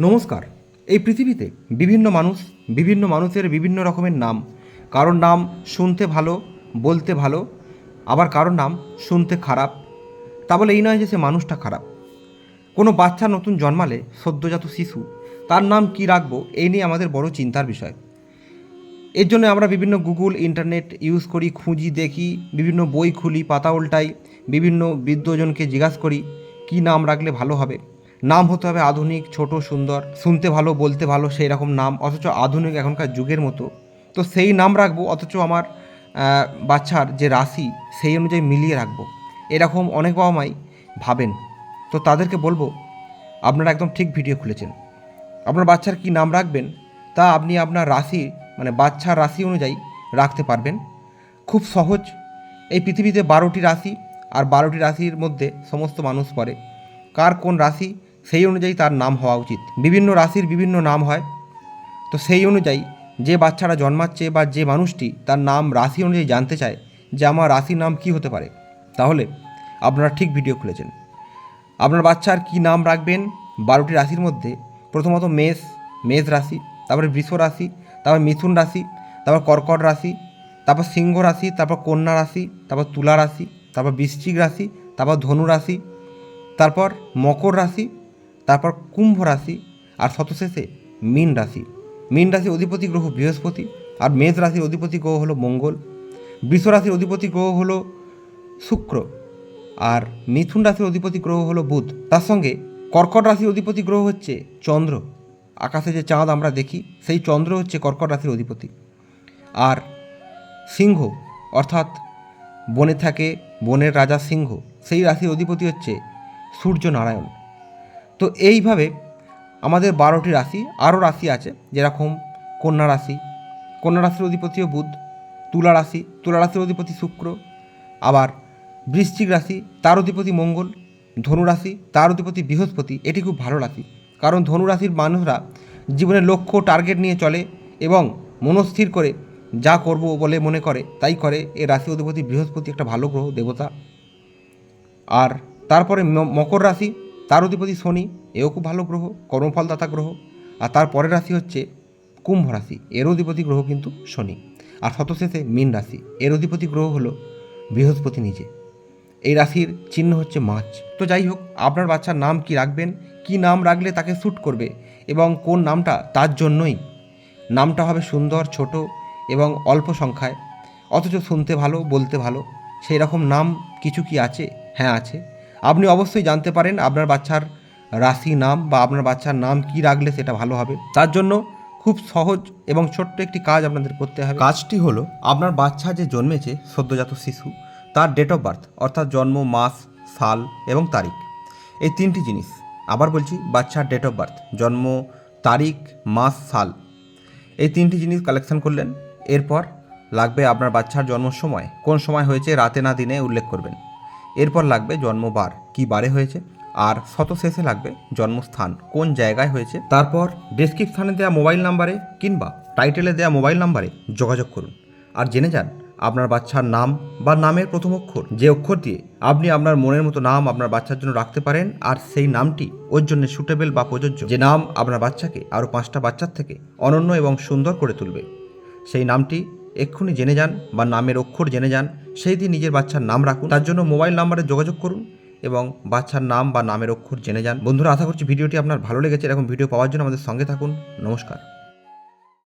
নমস্কার। এই পৃথিবীতে বিভিন্ন মানুষ, বিভিন্ন মানুষের বিভিন্ন রকমের নাম। কারোর নাম শুনতে ভালো, বলতে ভালো, আবার কারোর নাম শুনতে খারাপ। তা বলে এই নয় যে সে মানুষটা খারাপ। কোনো বাচ্চা নতুন জন্মালে সদ্যজাত শিশু, তার নাম কি রাখব এই নিয়ে আমাদের বড় চিন্তার বিষয়। এর জন্য আমরা বিভিন্ন গুগল, ইন্টারনেট ইউজ করি, খুঁজি, দেখি, বিভিন্ন বই খুলি, পাতা উল্টাই, বিভিন্ন বৃদ্ধজনকে জিজ্ঞাসা করি, কী নাম রাখলে ভালো হবে? নাম হতে হবে আধুনিক, ছোট, সুন্দর। শুনতে ভালো, বলতে ভালো সেই রকম নাম। অথচ আধুনিক এখনকার যুগের মতো। তো সেই নাম রাখব, অথচ আমার বাচ্চার যে রাশি, সেই অনুযায়ী মিলিয়ে রাখব। এরকম অনেক বাবা মাই ভাবেন। তো তাদেরকে বলব, আপনারা একদম ঠিক ভিডিও খুলেছেন। আপনার বাচ্চার কি নাম রাখবেন, তা আপনি আপনার রাশি মানে বাচ্চার রাশি অনুযায়ী রাখতে পারবেন। খুব সহজ। এই পৃথিবীতে বারোটি রাশি, আর বারোটি রাশির মধ্যে সমস্ত মানুষ পড়ে। কার কোন রাশি সেই অনুযায়ী তার নাম হওয়া উচিত। বিভিন্ন রাশির বিভিন্ন নাম হয়। তো সেই অনুযায়ী যে বাচ্চারা জন্মাচ্ছে বা যে মানুষটি তার নাম রাশি অনুযায়ী জানতে চায় যে আমার রাশির নাম কি হতে পারে, তাহলে আপনারা ঠিক ভিডিও খুলেছেন। আপনার বাচ্চার কি নাম রাখবেন? বারোটি রাশির মধ্যে প্রথমত মেষ মেষ রাশি, তারপরে বৃষ রাশি, তারপর মিথুন রাশি, তারপর কর্কট রাশি, তারপর সিংহ রাশি, তারপর কন্যা রাশি, তারপর তুলা রাশি, তারপর বৃশ্চিক রাশি, তারপর ধনু রাশি, তারপর মকর রাশি তারপর কুম্ভ রাশি আর শতশেষে মীন রাশি। মীন রাশির অধিপতি গ্রহ বৃহস্পতি আর মেষ রাশির অধিপতি গ্রহ হলো মঙ্গল। বৃষ রাশির অধিপতি গ্রহ হলো শুক্র আর মিথুন রাশির অধিপতি গ্রহ হলো বুধ। তার সঙ্গে কর্কট রাশির অধিপতি গ্রহ হচ্ছে চন্দ্র। আকাশে যে চাঁদ আমরা দেখি, সেই চন্দ্র হচ্ছে কর্কট রাশির অধিপতি। আর সিংহ অর্থাৎ বনে থাকে বনের রাজা সিংহ, সেই রাশির অধিপতি হচ্ছে সূর্য নারায়ণ। তো এইভাবে আমাদের বারোটি রাশি, আরও রাশি আছে যেরকম কন্যা রাশি। কন্যা রাশির অধিপতিও বুধ, তুলা রাশি, তুলা রাশির অধিপতি শুক্র, আবার বৃশ্চিক রাশি, তার অধিপতি মঙ্গল, ধনু রাশি, তার অধিপতি বৃহস্পতি, এটি খুব ভালো রাশি। কারণ ধনু রাশির মানুষরা জীবনের লক্ষ্য টার্গেট নিয়ে চলে এবং মনস্থির করে যা করব বলে মনে করে, তাই করে এ রাশি অধিপতি বৃহস্পতি একটা ভালো গ্রহ, দেবতা। আর তারপরে মকর রাশি তার অধিপতি শনি, এও খুব ভালো গ্রহ, কর্মফলদাতা গ্রহ। আর তার পরের রাশি হচ্ছে কুম্ভ রাশি, এর অধিপতি গ্রহ কিন্তু শনি। আর শতশেষে মীন রাশি, এর অধিপতি গ্রহ হলো বৃহস্পতি নিজে। এই রাশির চিহ্ন হচ্ছে মাছ। তো যাই হোক, আপনার বাচ্চার নাম কি রাখবেন, কি নাম রাখলে তাকে শ্যুট করবে, এবং কোন নামটা তার জন্যই? নামটা হবে সুন্দর, ছোট এবং অল্প সংখ্যায়। অথচ শুনতে ভালো, বলতে ভালো সেই রকম নাম কিছু কি আছে? হ্যাঁ আছে। আপনি অবশ্যই জানতে পারেন আপনার বাচ্চার রাশি নাম বা আপনার বাচ্চার নাম কি রাখলে সেটা ভালো হবে। তার জন্য খুব সহজ এবং ছোট্ট একটি কাজ আপনাদের করতে হবে। কাজটি হলো আপনার বাচ্চা যে জন্মেছে সদ্যজাত শিশু, তার ডেট অফ বার্থ অর্থাৎ জন্ম, মাস, সাল এবং তারিখ। এই তিনটি জিনিস। আবার বলছি, বাচ্চার ডেট অফ বার্থ জন্ম, তারিখ, মাস, সাল। এই তিনটি জিনিস কালেকশন করলেন। এরপর লাগবে আপনার বাচ্চার জন্ম সময় কোন সময় হয়েছে, রাতে না দিনে উল্লেখ করবেন। এরপর লাগবে জন্মবার। কি বারে হয়েছে? আর শত শেষে লাগবে জন্মস্থান। কোন জায়গায় হয়েছে? তারপর ডেসক্রিপশানে দেওয়া মোবাইল নাম্বারে কিংবা টাইটেলে দেওয়া মোবাইল নাম্বারে যোগাযোগ করুন। আর জেনে যান, আপনার বাচ্চার নাম বা নামের প্রথম অক্ষর। যে অক্ষর দিয়ে আপনি আপনার মনের মতো নাম আপনার বাচ্চার জন্য রাখতে পারেন আর সেই নামটি ওর জন্য সুটেবল বা প্রযোজ্য। যে নাম আপনার বাচ্চাকে আরও পাঁচটা বাচ্চার থেকে অনন্য এবং সুন্দর করে তুলবে, সেই নামটি এক্ষুনি জেনে যান বা নামের অক্ষর জেনে যান, সেই দিন নিজের বাচ্চার নাম রাখুন। তার জন্য মোবাইল নাম্বারে যোগাযোগ করুন এবং বাচ্চার নাম বা নামের অক্ষর জেনে যান। বন্ধুরা, আশা করছি ভিডিওটি আপনার ভালো লেগেছে। এরকম ভিডিও পাওয়ার জন্য আমাদের সঙ্গে থাকুন। নমস্কার।